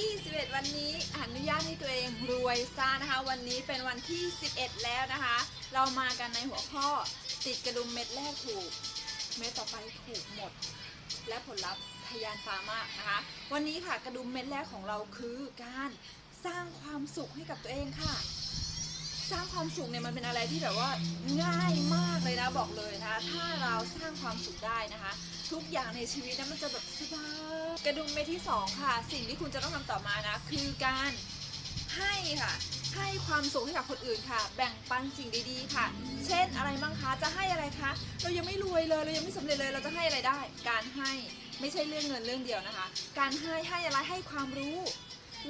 21 วันนี้อนุญาตให้ตัวเองรวยซ่านะคะ วันนี้เป็นวันที่ 11 แล้วนะคะ เรามากันในหัวข้อติดกระดุมเม็ดแรกถูก เม็ดต่อไปถูกหมด และผลลัพธ์ทะยานฟ้ามากนะคะ วันนี้ค่ะกระดุมเม็ดแรกของเราคือการสร้างความสุขให้กับตัวเองค่ะ สร้างความสุขเนี่ยมันเป็นอะไรที่แบบว่าง่ายมากเลยนะบอกเลยนะคะ ถ้าเราสร้างความสุขได้นะคะ ทุกอย่างในชีวิตนะมันจะแบบสบาย กระดุมเม็ดที่สองค่ะ สิ่งที่คุณจะต้องทำต่อมานะ คือการให้ค่ะ ให้ความสุขให้กับคนอื่นค่ะ แบ่งปันสิ่งดีๆค่ะ เช่นอะไรบ้างคะจะให้อะไรคะ เรายังไม่รวยเลยเรายังไม่สำเร็จเลยเราจะให้อะไรได้ การให้ไม่ใช่เรื่องเงินเรื่องเดียวนะคะ การให้ให้อะไรให้ความรู้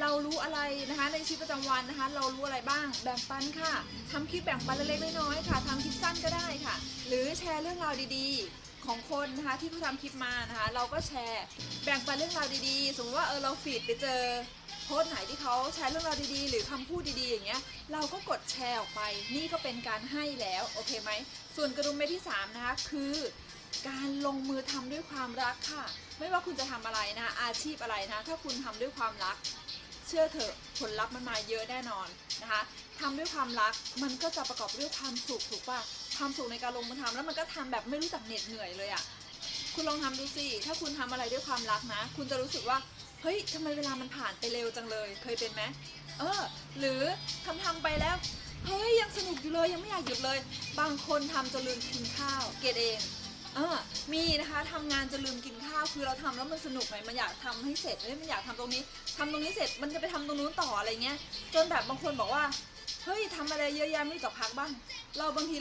เรารู้อะไรนะคะ ในชีวิตประจำวันนะคะ เรารู้อะไรบ้าง แบ่งปันค่ะทำคลิปแบ่งปันเล็กๆน้อยๆค่ะทำคลิปสั้นก็ได้ค่ะ หรือแชร์เรื่องราวดีๆ ของคนนะคะที่เขาทำคลิปมานะคะ เราก็แชร์แบ่งปันเรื่องราวดีๆ สมมติว่าเออเราฟีดไปเจอโพสต์ไหนที่เขาแชร์เรื่องราวดีๆ หรือคำพูดดีๆ อย่างเงี้ย เราก็กดแชร์ออกไป นี่ก็เป็นการให้แล้วโอเคไหม ส่วนกระดุมเม็ดที่สามนะคะ คือการลงมือทำด้วยความรักค่ะ ไม่ว่าคุณจะทำอะไรนะอาชีพอะไรนะ ถ้าคุณทำด้วยความรัก ชื่อเถอะผลลัพธ์มันมาเยอะแน่นอนนะคะทำด้วยความรักมันก็จะประกอบด้วยความสุขถูกป่ะความสุขในการลงมือทำแล้วมันก็ทำแบบไม่รู้จักเหน็ดเหนื่อยเลยอะ่ะคุณลองทำดูสิถ้าคุณทำอะไรด้วยความรักนะ คุณจะรู้สึกว่าเฮ้ยทำไมเวลามันผ่านไปเร็วจังเลย เคยเป็นไหมเออ หรือทำทำไปแล้วเฮ้ยยังสนุกอยู่เลยยังไม่อยากหยุดเลย บางคนทำจนลืมกินข้าว เกดเอง เออมีนะคะทำงานจะลืมกินข้าวคือเราทำแล้วมันสนุกไหมมันอยากทำให้เสร็จเอ้ยมันอยากทำตรงนี้ทำตรงนี้เสร็จมันจะไปทำตรงนู้นต่ออะไรเงี้ย จนแบบบางคนบอกว่าเฮ้ยทำอะไรเยอะแยะไม่รู้จักพักบ้าง เราบางทีเรา